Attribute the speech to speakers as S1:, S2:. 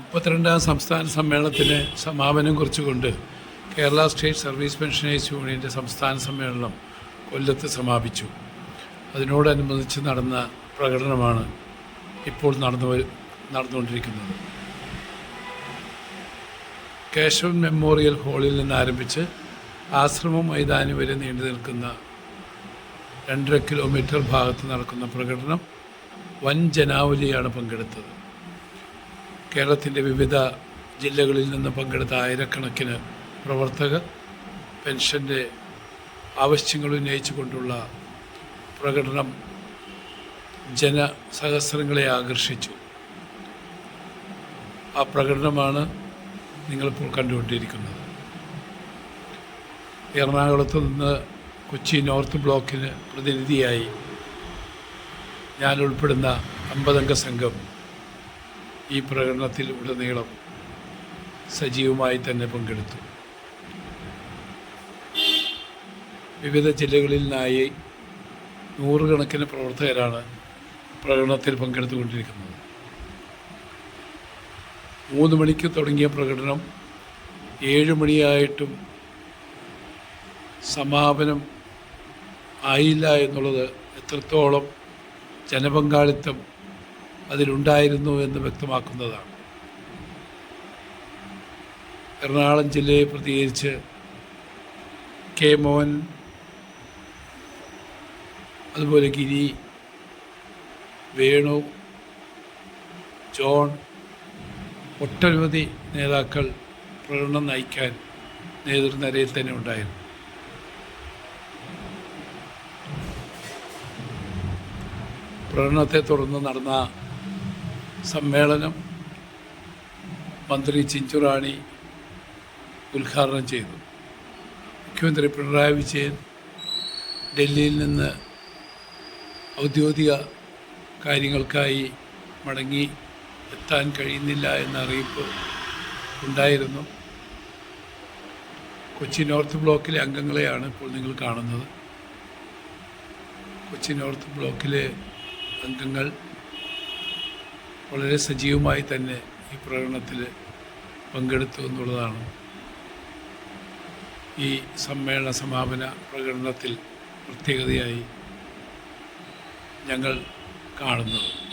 S1: മുപ്പത്തിരണ്ടാം സംസ്ഥാന സമ്മേളനത്തിന് സമാപനം കുറിച്ചുകൊണ്ട് കേരള സ്റ്റേറ്റ് സർവീസ് പെൻഷനേഴ്സ് യൂണിയന്റെ സംസ്ഥാന സമ്മേളനം കൊല്ലത്ത് സമാപിച്ചു. അതിനോടനുബന്ധിച്ച് നടന്ന പ്രകടനമാണ് ഇപ്പോൾ നടന്നു നടന്നുകൊണ്ടിരിക്കുന്നത്. കേശവൻ മെമ്മോറിയൽ ഹാളിൽ നിന്ന് ആരംഭിച്ച് ആശ്രമം മൈതാനി വരെ നീണ്ടു നിൽക്കുന്ന രണ്ടര കിലോമീറ്റർ ഭാഗത്ത് നടക്കുന്ന പ്രകടനം വൻ ജനാവലിയാണ് പങ്കെടുത്തത്. കേരളത്തിന്റെ വിവിധ ജില്ലകളിൽ നിന്ന് പങ്കെടുത്ത ആയിരക്കണക്കിന് പ്രവർത്തകർ പെൻഷന്റെ ആവശ്യങ്ങൾ ഉന്നയിച്ചുകൊണ്ടുള്ള പ്രകടനം ജനസഹസ്രങ്ങളെ ആകർഷിച്ചു. ആ പ്രകടനമാണ് നിങ്ങളിപ്പോൾ കണ്ടുകൊണ്ടിരിക്കുന്നത്. എറണാകുളത്ത് നിന്ന് കൊച്ചി നോർത്ത് ബ്ലോക്കിന് പ്രതിനിധിയായി ഞാൻ ഉൾപ്പെടുന്ന അമ്പതംഗ സംഘം ഈ പ്രകടനത്തിൽ ഉടനീളം സജീവമായി തന്നെ പങ്കെടുത്തു. വിവിധ ജില്ലകളിൽ നിന്നായി നൂറുകണക്കിന് പ്രവർത്തകരാണ് പ്രകടനത്തിൽ പങ്കെടുത്തുകൊണ്ടിരിക്കുന്നത്. മൂന്ന് മണിക്ക് തുടങ്ങിയ പ്രകടനം ഏഴ് മണിയായിട്ടും സമാപനം ആയില്ല എന്നുള്ളത് എത്രത്തോളം ജനപങ്കാളിത്തം അതിലുണ്ടായിരുന്നു എന്ന് വ്യക്തമാക്കുന്നതാണ്. എറണാകുളം ജില്ലയെ പ്രതികരിച്ച് കെ മോൻ അതുപോലെ ഗിരി വേണു ജോൺ ഒട്ടനവധി നേതാക്കൾ പ്രകടനം നയിക്കാൻ നേതൃനിരയിൽ തന്നെ ഉണ്ടായിരുന്നു. പ്രകടനത്തെ തുടർന്ന് നടന്ന സമ്മേളനം മന്ത്രി ചിഞ്ചുറാണി ഉദ്ഘാടനം ചെയ്തു. മുഖ്യമന്ത്രി പിണറായി വിജയൻ ഡൽഹിയിൽ നിന്ന് ഔദ്യോഗിക കാര്യങ്ങൾക്കായി മടങ്ങി എത്താൻ കഴിയുന്നില്ല എന്ന അറിയിപ്പ് ഉണ്ടായിരുന്നു. കൊച്ചി നോർത്ത് ബ്ലോക്കിലെ അംഗങ്ങളെയാണ് ഇപ്പോൾ നിങ്ങൾ കാണുന്നത്. കൊച്ചി നോർത്ത് ബ്ലോക്കിലെ അംഗങ്ങൾ വളരെ സജീവമായി തന്നെ ഈ പ്രകടനത്തിൽ പങ്കെടുത്തു എന്നുള്ളതാണ്. ഈ സമ്മേളന സമാപന പ്രകടനത്തിൽ പ്രത്യേകതയായി ഞങ്ങൾ കാണുന്നത്.